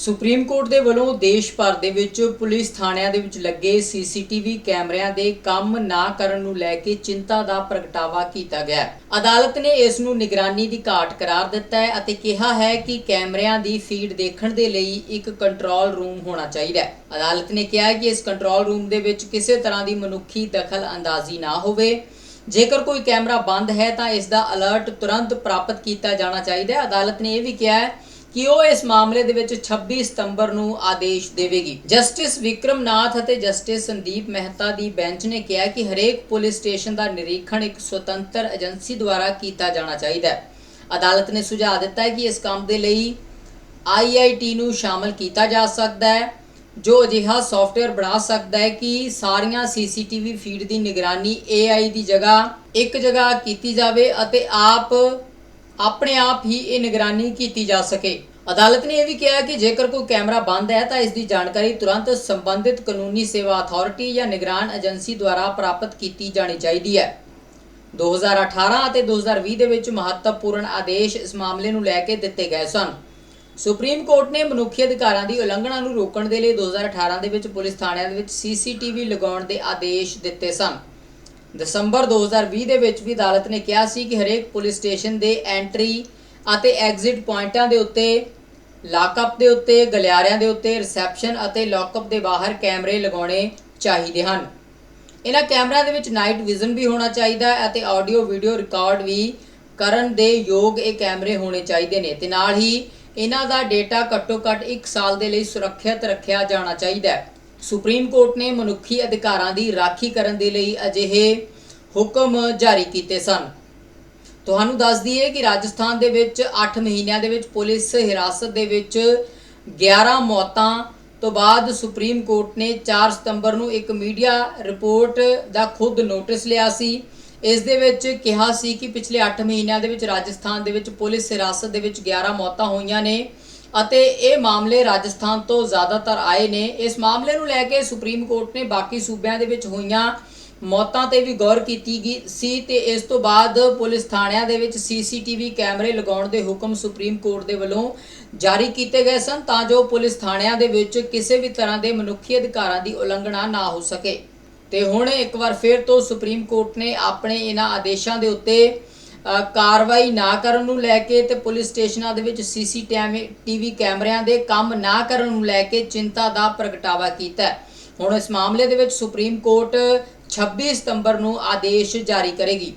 Supreme court ਦੇ ਵੱਲੋਂ ਦੇਸ਼ ਭਰ ਦੇ ਵਿੱਚ ਪੁਲਿਸ ਥਾਣਿਆਂ ਦੇ ਵਿੱਚ ਲੱਗੇ ਸੀਸੀਟੀਵੀ ਕੈਮਰਿਆਂ ਦੇ ਕੰਮ ਨਾ ਕਰਨ ਨੂੰ ਲੈ ਕੇ ਚਿੰਤਾ ਦਾ ਪ੍ਰਗਟਾਵਾ ਕੀਤਾ ਗਿਆ ਹੈ। ਅਦਾਲਤ ਨੇ ਇਸ ਨੂੰ ਨਿਗਰਾਨੀ ਦੀ ਘਾਟ ਕਰਾਰ ਦਿੱਤਾ ਹੈ ਅਤੇ ਕਿਹਾ ਹੈ ਕਿ ਕੈਮਰਿਆਂ ਦੀ ਫੀਡ ਦੇਖਣ ਦੇ ਲਈ ਇੱਕ ਕੰਟਰੋਲ ਰੂਮ ਹੋਣਾ ਚਾਹੀਦਾ ਹੈ। ਅਦਾਲਤ ਨੇ ਕਿਹਾ ਹੈ ਕਿ ਇਸ ਕੰਟਰੋਲ ਰੂਮ ਦੇ ਵਿੱਚ ਕਿਸੇ ਤਰ੍ਹਾਂ ਦੀ ਮਨੁੱਖੀ ਦਖਲ ਅੰਦਾਜ਼ੀ ਨਾ ਹੋਵੇ। ਜੇਕਰ ਕੋਈ ਕੈਮਰਾ ਬੰਦ ਹੈ ਤਾਂ ਇਸ ਦਾ ਅਲਰਟ ਤੁਰੰਤ ਪ੍ਰਾਪਤ ਕੀਤਾ ਜਾਣਾ ਚਾਹੀਦਾ ਹੈ। ਅਦਾਲਤ ਨੇ ਇਹ ਵੀ ਕਿਹਾ ਹੈ ਕਿ ਉਹ ਇਸ ਮਾਮਲੇ ਦੇ ਵਿੱਚ 26 ਸਤੰਬਰ ਨੂੰ ਆਦੇਸ਼ ਦੇਵੇਗੀ। ਜਸਟਿਸ ਵਿਕਰਮਨਾਥ ਅਤੇ ਜਸਟਿਸ ਸੰਦੀਪ ਮਹਿਤਾ ਦੀ ਬੈਂਚ ਨੇ ਕਿਹਾ ਕਿ ਹਰੇਕ ਪੁਲਿਸ ਸਟੇਸ਼ਨ ਦਾ ਨਿਰੀਖਣ ਇੱਕ ਸੁਤੰਤਰ ਏਜੰਸੀ ਦੁਆਰਾ ਕੀਤਾ ਜਾਣਾ ਚਾਹੀਦਾ ਹੈ। ਅਦਾਲਤ ਨੇ ਸੁਝਾਅ ਦਿੱਤਾ ਹੈ ਕਿ ਇਸ ਕੰਮ ਦੇ ਲਈ ਆਈਆਈਟੀ ਨੂੰ ਸ਼ਾਮਲ ਕੀਤਾ ਜਾ ਸਕਦਾ ਹੈ, ਜੋ ਅਜਿਹਾ ਸੌਫਟਵੇਅਰ ਬਣਾ ਸਕਦਾ ਹੈ ਕਿ ਸਾਰੀਆਂ ਸੀਸੀਟੀਵੀ ਫੀਡ ਦੀ ਨਿਗਰਾਨੀ AI ਦੀ ਜਗ੍ਹਾ ਇੱਕ ਜਗ੍ਹਾ ਕੀਤੀ ਜਾਵੇ ਅਤੇ ਆਪ ਆਪਣੇ ਆਪ ਹੀ ਇਹ ਨਿਗਰਾਨੀ ਕੀਤੀ ਜਾ ਸਕੇ। ਅਦਾਲਤ ਨੇ ਇਹ ਵੀ ਕਿਹਾ ਕਿ ਜੇਕਰ ਕੋਈ ਕੈਮਰਾ ਬੰਦ ਹੈ ਤਾਂ ਇਸ ਦੀ ਜਾਣਕਾਰੀ ਤੁਰੰਤ ਸੰਬੰਧਿਤ ਕਾਨੂੰਨੀ ਸੇਵਾ ਅਥਾਰਟੀ ਜਾਂ ਨਿਗਰਾਨ ਏਜੰਸੀ ਦੁਆਰਾ ਪ੍ਰਾਪਤ ਕੀਤੀ ਜਾਣੀ ਚਾਹੀਦੀ ਹੈ। 2018 ਅਤੇ 2020 ਦੇ ਵਿੱਚ ਮਹੱਤਵਪੂਰਨ ਆਦੇਸ਼ ਇਸ ਮਾਮਲੇ ਨੂੰ ਲੈ ਕੇ ਦਿੱਤੇ ਗਏ ਸਨ। ਸੁਪਰੀਮ ਕੋਰਟ ਨੇ ਮਨੁੱਖੀ ਅਧਿਕਾਰਾਂ ਦੀ ਉਲੰਘਣਾ ਨੂੰ ਰੋਕਣ ਦੇ ਲਈ 2018 ਦੇ ਵਿੱਚ ਪੁਲਿਸ ਥਾਣਿਆਂ ਦੇ ਵਿੱਚ ਸੀਸੀਟੀਵੀ ਲਗਾਉਣ ਦੇ ਆਦੇਸ਼ ਦਿੱਤੇ ਸਨ। ਦਸੰਬਰ 2020 ਦੇ ਵਿੱਚ ਵੀ ਅਦਾਲਤ ਨੇ ਕਿਹਾ ਸੀ ਕਿ ਹਰੇਕ ਪੁਲਿਸ ਸਟੇਸ਼ਨ ਦੇ ਐਂਟਰੀ ਅਤੇ ਐਗਜ਼ਿਟ ਪੁਆਇੰਟਾਂ ਦੇ ਉੱਤੇ, ਲਾਕਅਪ ਦੇ ਉੱਤੇ, ਗਲਿਆਰਿਆਂ ਦੇ ਉੱਤੇ, ਰਿਸੈਪਸ਼ਨ ਅਤੇ ਲੌਕਅਪ ਦੇ ਬਾਹਰ ਕੈਮਰੇ ਲਗਾਉਣੇ ਚਾਹੀਦੇ ਹਨ। ਇਹਨਾਂ ਕੈਮਰਿਆਂ ਦੇ ਵਿੱਚ ਨਾਈਟ ਵਿਜ਼ਨ ਵੀ ਹੋਣਾ ਚਾਹੀਦਾ ਹੈ ਅਤੇ ਆਡੀਓ ਵੀਡੀਓ ਰਿਕਾਰਡ ਵੀ ਕਰਨ ਦੇ ਯੋਗ ਇਹ ਕੈਮਰੇ ਹੋਣੇ ਚਾਹੀਦੇ ਨੇ ਤੇ ਨਾਲ ਹੀ ਇਹਨਾਂ ਦਾ ਡੇਟਾ ਘੱਟੋ ਘੱਟ 1 ਸਾਲ ਦੇ ਲਈ ਸੁਰੱਖਿਅਤ ਰੱਖਿਆ ਜਾਣਾ ਚਾਹੀਦਾ ਹੈ। ਸੁਪਰੀਮ ਕੋਰਟ ਨੇ ਮਨੁੱਖੀ ਅਧਿਕਾਰਾਂ ਦੀ ਰਾਖੀ ਕਰਨ ਦੇ ਲਈ ਅਜਿਹੇ ਹੁਕਮ ਜਾਰੀ ਕੀਤੇ ਸਨ। ਤੁਹਾਨੂੰ ਦੱਸ ਦਈਏ ਕਿ ਰਾਜਸਥਾਨ ਦੇ ਵਿੱਚ 8 ਮਹੀਨਿਆਂ ਦੇ ਵਿੱਚ ਪੁਲਿਸ ਹਿਰਾਸਤ ਦੇ ਵਿੱਚ 11 ਮੌਤਾਂ ਤੋਂ ਬਾਅਦ ਸੁਪਰੀਮ ਕੋਰਟ ਨੇ 4 ਸਤੰਬਰ ਨੂੰ ਇੱਕ ਮੀਡੀਆ ਰਿਪੋਰਟ ਦਾ ਖੁਦ ਨੋਟਿਸ ਲਿਆ ਸੀ। ਇਸ ਦੇ ਵਿੱਚ ਕਿਹਾ ਸੀ ਕਿ ਪਿਛਲੇ 8 ਮਹੀਨਿਆਂ ਦੇ ਵਿੱਚ ਰਾਜਸਥਾਨ ਦੇ ਵਿੱਚ ਪੁਲਿਸ ਹਿਰਾਸਤ ਦੇ ਵਿੱਚ 11 ਮੌਤਾਂ ਹੋਈਆਂ ਨੇ। ਅਤੇ ਇਹ ਮਾਮਲੇ ਰਾਜਸਥਾਨ ਤੋਂ ਜ਼ਿਆਦਾਤਰ ਆਏ ਨੇ। ਇਸ ਮਾਮਲੇ ਨੂੰ ਲੈ ਕੇ ਸੁਪਰੀਮ ਕੋਰਟ ਨੇ ਬਾਕੀ ਸੂਬਿਆਂ ਦੇ ਵਿੱਚ ਹੋਈਆਂ ਮੌਤਾਂ ਤੇ ਵੀ ਗੌਰ ਕੀਤੀ ਗਈ ਸੀ ਤੇ ਇਸ ਤੋਂ ਬਾਅਦ ਪੁਲਿਸ ਥਾਣਿਆਂ ਦੇ ਵਿੱਚ ਸੀਸੀਟੀਵੀ ਕੈਮਰੇ ਲਗਾਉਣ ਦੇ ਹੁਕਮ ਸੁਪਰੀਮ ਕੋਰਟ ਦੇ ਵੱਲੋਂ ਜਾਰੀ ਕੀਤੇ ਗਏ ਸਨ ਤਾਂ ਜੋ ਪੁਲਿਸ ਥਾਣਿਆਂ ਦੇ ਵਿੱਚ ਕਿਸੇ ਵੀ ਤਰ੍ਹਾਂ ਦੇ ਮਨੁੱਖੀ ਅਧਿਕਾਰਾਂ ਦੀ ਉਲੰਘਣਾ ਨਾ ਹੋ ਸਕੇ। ਤੇ ਹੁਣ ਇੱਕ ਵਾਰ ਫਿਰ ਤੋਂ ਸੁਪਰੀਮ ਕੋਰਟ ਨੇ ਆਪਣੇ ਇਹਨਾਂ ਆਦੇਸ਼ਾਂ ਦੇ ਉੱਤੇ ਕਾਰਵਾਈ ਨਾ ਕਰਨ ਨੂੰ ਲੈ ਕੇ ਤੇ ਪੁਲਿਸ ਸਟੇਸ਼ਨਾਂ ਦੇ ਵਿੱਚ ਸੀਸੀਟੀਵੀ ਕੈਮਰਿਆਂ ਦੇ ਕੰਮ ਨਾ ਕਰਨ ਨੂੰ ਲੈ ਕੇ ਚਿੰਤਾ ਦਾ ਪ੍ਰਗਟਾਵਾ ਕੀਤਾ ਹੁਣ ਇਸ ਮਾਮਲੇ ਦੇ ਵਿੱਚ ਸੁਪਰੀਮ ਕੋਰਟ 26 ਸਤੰਬਰ ਨੂੰ ਆਦੇਸ਼ ਜਾਰੀ ਕਰੇਗੀ।